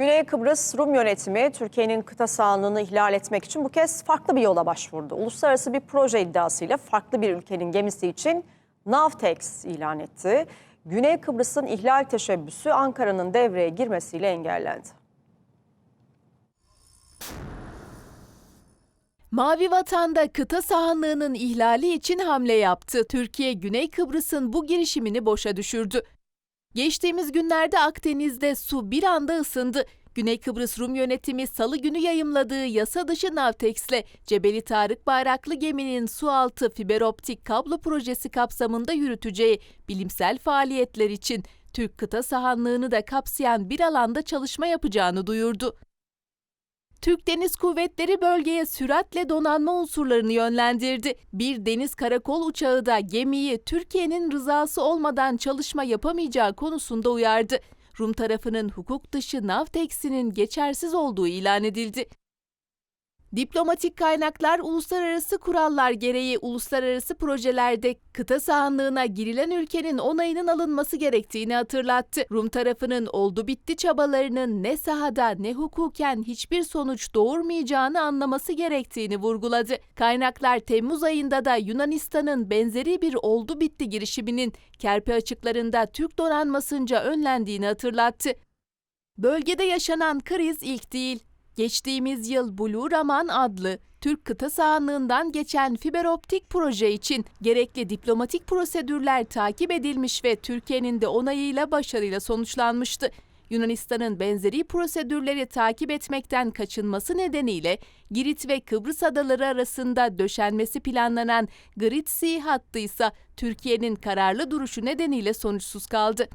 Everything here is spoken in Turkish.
Güney Kıbrıs Rum yönetimi Türkiye'nin kıta sahanlığını ihlal etmek için bu kez farklı bir yola başvurdu. Uluslararası bir proje iddiasıyla farklı bir ülkenin gemisi için Navtex ilan etti. Güney Kıbrıs'ın ihlal teşebbüsü Ankara'nın devreye girmesiyle engellendi. Mavi Vatan'da kıta sahanlığının ihlali için hamle yaptı. Türkiye, Güney Kıbrıs'ın bu girişimini boşa düşürdü. Geçtiğimiz günlerde Akdeniz'de su bir anda ısındı. Güney Kıbrıs Rum yönetimi salı günü yayımladığı yasa dışı Navtex'le Cebeli Tarık bayraklı geminin sualtı fiberoptik kablo projesi kapsamında yürüteceği bilimsel faaliyetler için Türk kıta sahanlığını da kapsayan bir alanda çalışma yapacağını duyurdu. Türk Deniz Kuvvetleri bölgeye süratle donanma unsurlarını yönlendirdi. Bir deniz karakol uçağı da gemiyi Türkiye'nin rızası olmadan çalışma yapamayacağı konusunda uyardı. Rum tarafının hukuk dışı Navtex'inin geçersiz olduğu ilan edildi. Diplomatik kaynaklar uluslararası kurallar gereği uluslararası projelerde kıta sahanlığına girilen ülkenin onayının alınması gerektiğini hatırlattı. Rum tarafının oldu bitti çabalarının ne sahada ne hukuken hiçbir sonuç doğurmayacağını anlaması gerektiğini vurguladı. Kaynaklar Temmuz ayında da Yunanistan'ın benzeri bir oldu bitti girişiminin Kerpe açıklarında Türk donanmasınca önlendiğini hatırlattı. Bölgede yaşanan kriz ilk değil. Geçtiğimiz yıl Blue Raman adlı Türk kıta sahanlığından geçen fiberoptik proje için gerekli diplomatik prosedürler takip edilmiş ve Türkiye'nin de onayıyla başarıyla sonuçlanmıştı. Yunanistan'ın benzeri prosedürleri takip etmekten kaçınması nedeniyle Girit ve Kıbrıs adaları arasında döşenmesi planlanan Grit Sea hattı ise Türkiye'nin kararlı duruşu nedeniyle sonuçsuz kaldı.